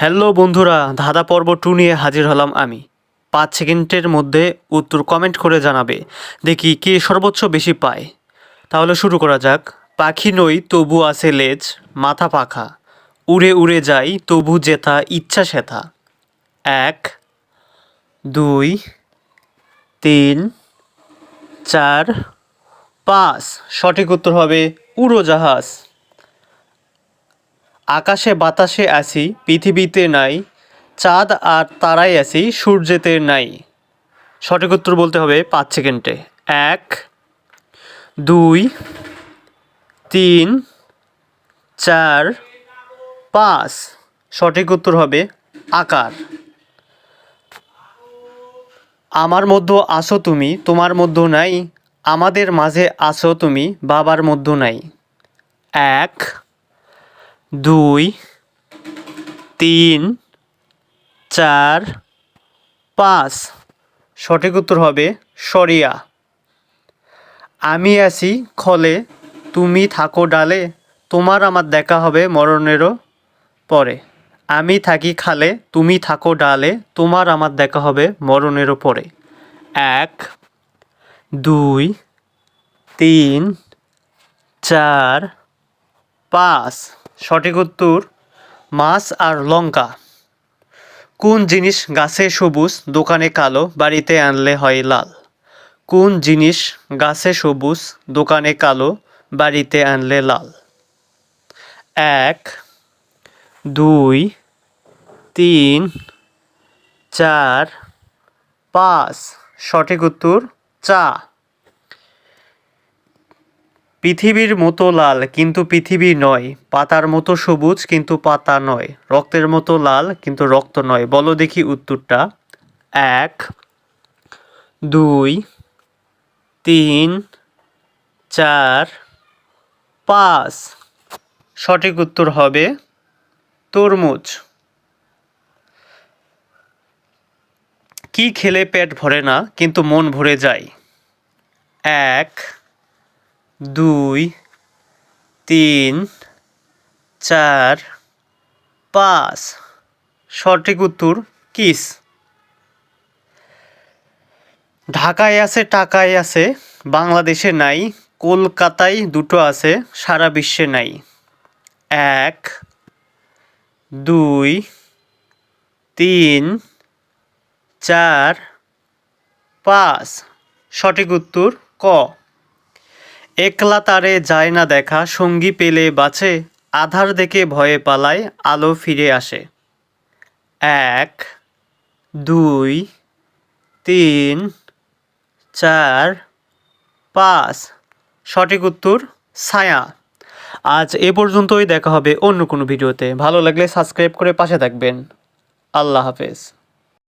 Hello বন্ধুরা, ধাঁধা পর্ব টু নিয়ে হাজির হলাম আমি। পাঁচ সেকেন্ডের মধ্যে উত্তর কমেন্ট করে জানাবে, দেখি কে সর্বোচ্চ বেশি পায়। তাহলে শুরু করা যাক। পাখি নই, তবু আছে লেজ, মাথা পাখা। উড়ে উড়ে যাই, তবু জেথা ইচ্ছা সেথা। এক, দুই, তিন, চার, পাঁচ। সঠিক উত্তর হবে উড়োজাহাজ। আকাশে বাতাসে আছি, পৃথিবীতে নাই, চাঁদ আর তারাই আছি, সূর্যেতে নাই। সঠিক উত্তর বলতে হবে পাঁচ সেকেন্ডে। এক, দুই, তিন, চার, পাঁচ। সঠিক উত্তর হবে আকার। আমার মধ্যে আসো তুমি, তোমার মধ্যে নাই, আমাদের মাঝে আসো তুমি, বাবার মধ্যে নাই। এক দুই, তিন, চার, পাঁচ। সঠিক উত্তর হবে সরিয়া। আমি আছি খলে, তুমি থাকো ডালে, তোমার আমার দেখা হবে মরণেরও পরে। আমি থাকি খালে, তুমি থাকো ডালে, তোমার আমার দেখা হবে মরণেরও পরে। এক, দুই, তিন, চার, পাঁচ। সঠিক উত্তর, মাছ আর লঙ্কা। কোন জিনিস গাছে সবুজ, দোকানে কালো, বাড়িতে আনলে হয় লাল? কোন জিনিস গাছে সবুজ, দোকানে কালো, বাড়িতে আনলে লাল? এক, দুই, তিন, চার, পাঁচ। সঠিক উত্তর চা। পৃথিবীর মতো লাল কিন্তু পৃথিবী নয়, পাতার মতো সবুজ কিন্তু পাতা নয়, রক্তের মতো লাল কিন্তু রক্ত নয়। বলো দেখি উত্তরটা। এক, দুই, তিন, চার, পাঁচ। সঠিক উত্তর হবে তরমুজ। কি খেলে পেট ভরে না, কিন্তু মন ভরে যায়? এক দুই, তিন, চার, পাঁচ। সঠিক উত্তর কিস। ঢাকায় আছে, টাকায় আছে, বাংলাদেশে নাই, কলকাতায় দুটো আছে, সারা বিশ্বে নাই। এক, দুই, তিন, চার, পাঁচ। সঠিক উত্তর ক। একলা তারে যায় না দেখা, সঙ্গী পেলে বাঁচে, আধার দেখে ভয়ে পালায়, আলো ফিরে আসে। এক, দুই, তিন, চার, পাঁচ। সঠিক উত্তর, ছায়া। আজ এ পর্যন্তই দেখা হবে অন্য কোনো ভিডিওতে। ভালো লাগলে সাবস্ক্রাইব করে পাশে থাকবেন। আল্লাহ হাফেজ।